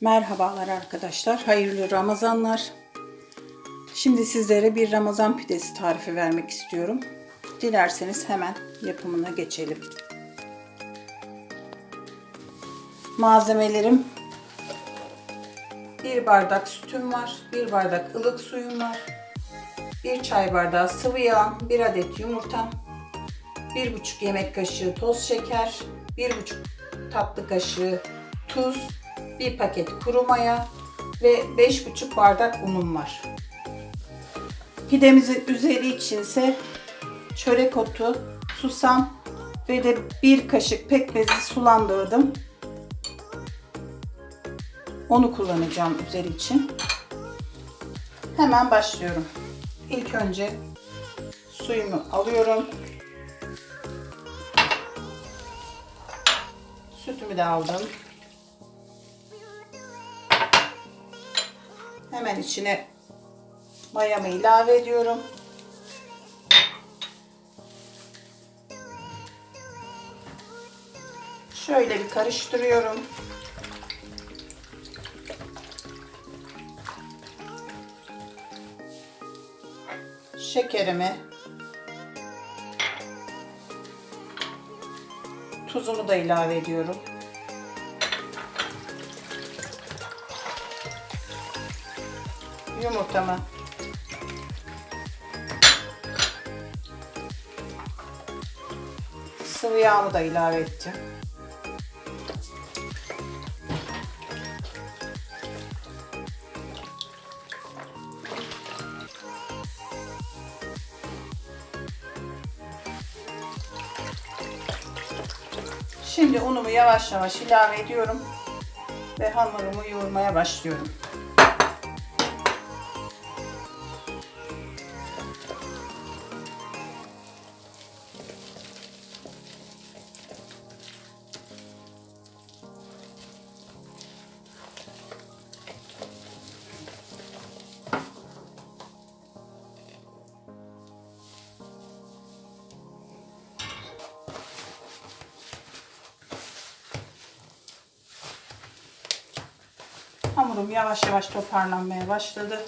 Merhabalar arkadaşlar. Hayırlı Ramazanlar. Şimdi sizlere bir Ramazan pidesi tarifi vermek istiyorum. Dilerseniz hemen yapımına geçelim. Malzemelerim bir bardak sütüm var, bir bardak ılık suyum var, bir çay bardağı sıvı yağ, bir adet yumurtam, bir buçuk yemek kaşığı toz şeker, bir buçuk tatlı kaşığı tuz, bir paket kuru maya ve beş buçuk bardak unum var. Pidemizin üzeri içinse çörek otu, susam ve de bir kaşık pekmezi sulandırdım. Onu kullanacağım üzeri için. Hemen başlıyorum. İlk önce suyumu alıyorum. Sütümü de aldım. Hemen içine mayamı ilave ediyorum. Şöyle bir karıştırıyorum. Şekerimi tuzumu da ilave ediyorum. yumurtamı sıvı yağımı da ilave ettim. Yavaş yavaş ilave ediyorum ve hamurumu yoğurmaya başlıyorum. Hamurum yavaş yavaş toparlanmaya başladı.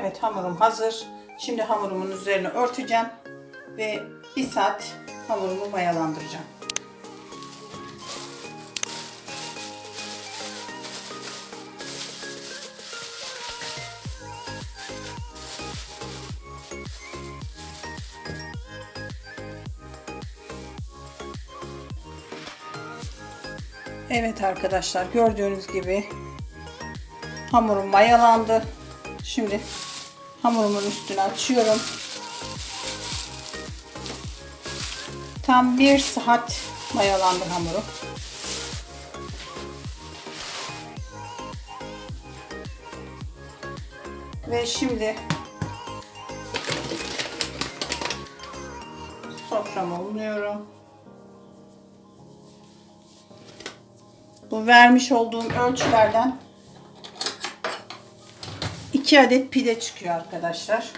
Evet hamurum hazır. Şimdi hamurumun üzerine örteceğim ve bir saat hamurumu mayalandıracağım. Evet arkadaşlar gördüğünüz gibi hamurum mayalandı. Şimdi hamurumun üstünü açıyorum. Tam bir saat mayalandı hamuru. Ve şimdi soframa unluyorum. Bu vermiş olduğum ölçülerden 2 adet pide çıkıyor arkadaşlar.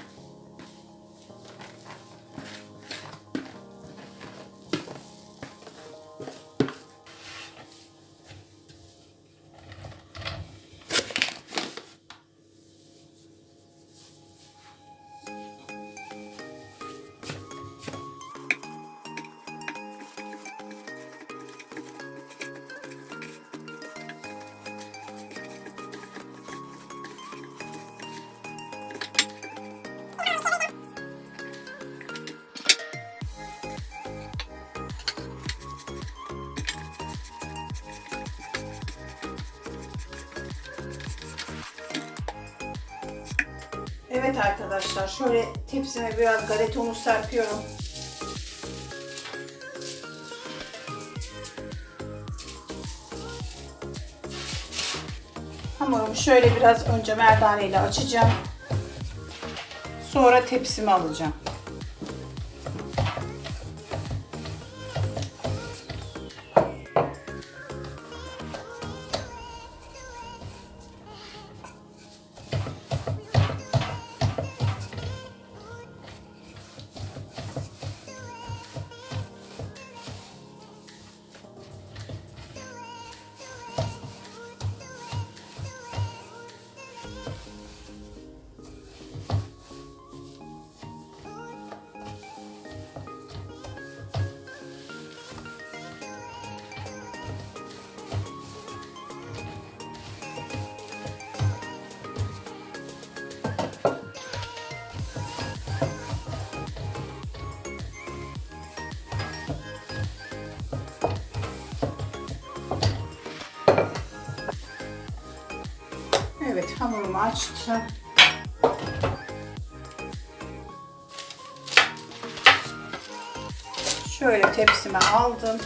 Evet arkadaşlar şöyle tepsime biraz galeta unu serpiyorum. Hamurumu şöyle biraz önce merdane ile açacağım. Sonra tepsime alacağım. Hamurumu açtım. Şöyle tepsime aldım.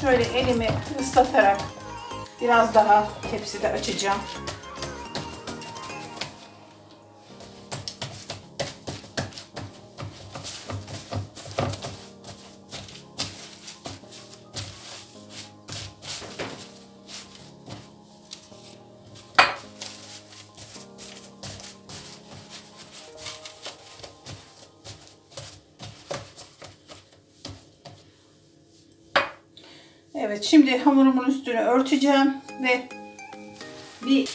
Şöyle elimi ıslatarak biraz daha tepside açacağım. Evet şimdi hamurumun üstünü örteceğim ve bir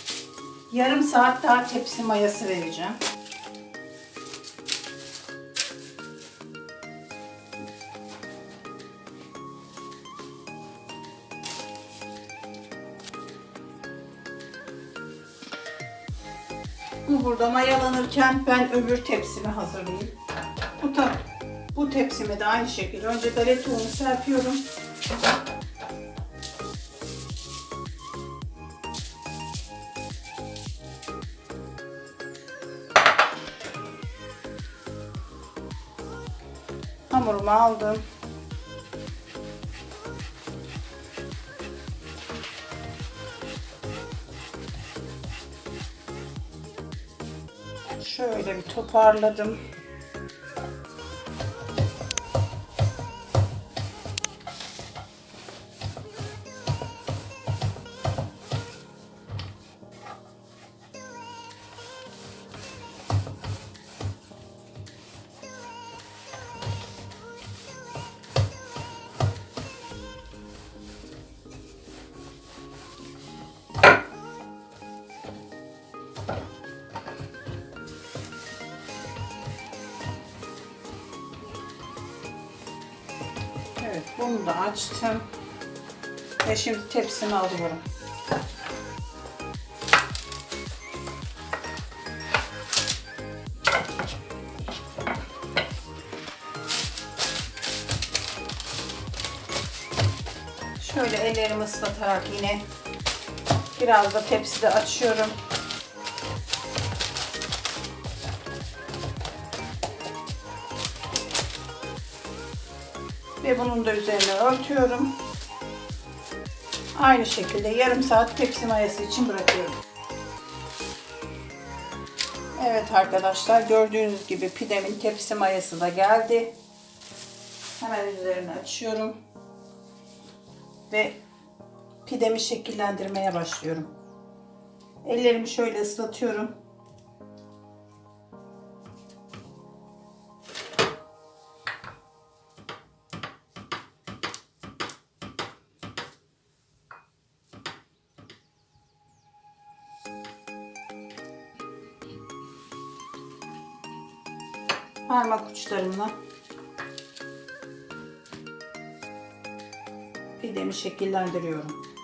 yarım saat daha tepsi mayası vereceğim. Bu burada mayalanırken ben öbür tepsimi hazırlayayım. Bu, bu tepsime de aynı şekilde önce galeta unu serpiyorum. Hamurumu aldım. Şöyle bir toparladım. Açtım. Ve şimdi tepsimi alıyorum. Şöyle ellerimi ıslatarak yine biraz da tepside açıyorum. Ve bunun da üzerine örtüyorum. Aynı şekilde yarım saat tepsi mayası için bırakıyorum. Evet arkadaşlar gördüğünüz gibi pidemin tepsi mayası da geldi. Hemen üzerine açıyorum. Ve pidemi şekillendirmeye başlıyorum. Ellerimi şöyle ıslatıyorum. Parmak uçlarımla pidemi şekillendiriyorum.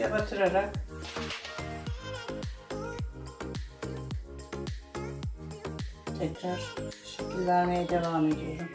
Suya batırarak tekrar şekil devam ediyorum.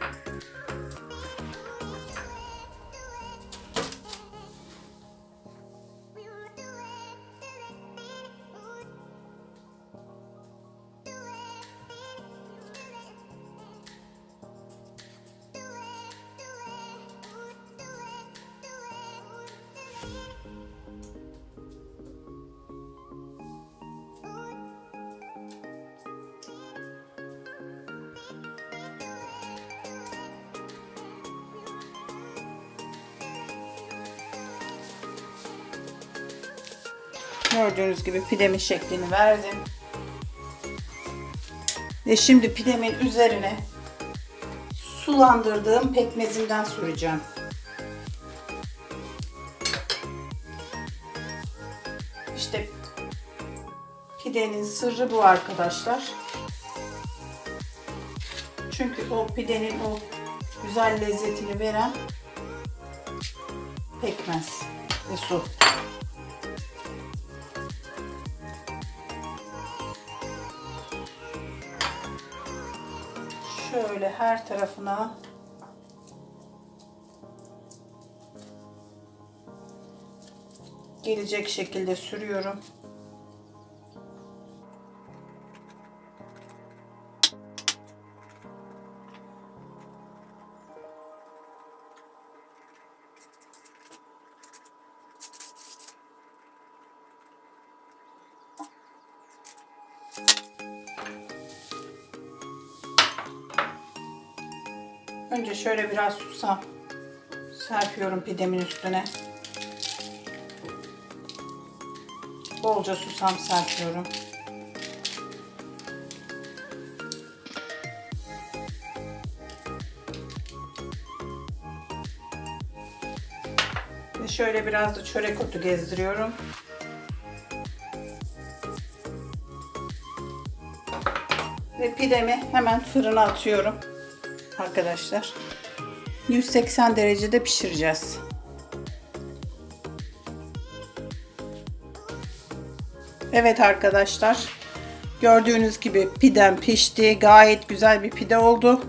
Gördüğünüz gibi pidemin şeklini verdim. Ve şimdi pidemin üzerine sulandırdığım pekmezimden süreceğim. İşte pidenin sırrı bu arkadaşlar. Çünkü o pidenin o güzel lezzetini veren pekmez ve su. Her tarafına gelecek şekilde sürüyorum. Önce şöyle biraz susam serpiyorum pidemin üstüne. Bolca susam serpiyorum. Ve şöyle biraz da çörek otu gezdiriyorum. Ve pidemi hemen fırına atıyorum arkadaşlar. 180 derecede pişireceğiz. Evet arkadaşlar. Gördüğünüz gibi pidem pişti. Gayet güzel bir pide oldu.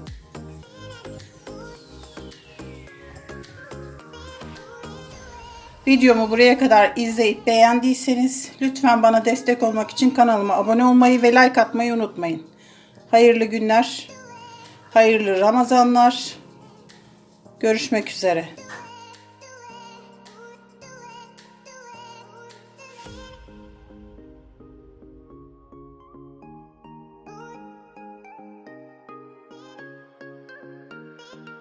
Videomu buraya kadar izleyip beğendiyseniz lütfen bana destek olmak için kanalıma abone olmayı ve like atmayı unutmayın. Hayırlı günler. Hayırlı Ramazanlar. Görüşmek üzere.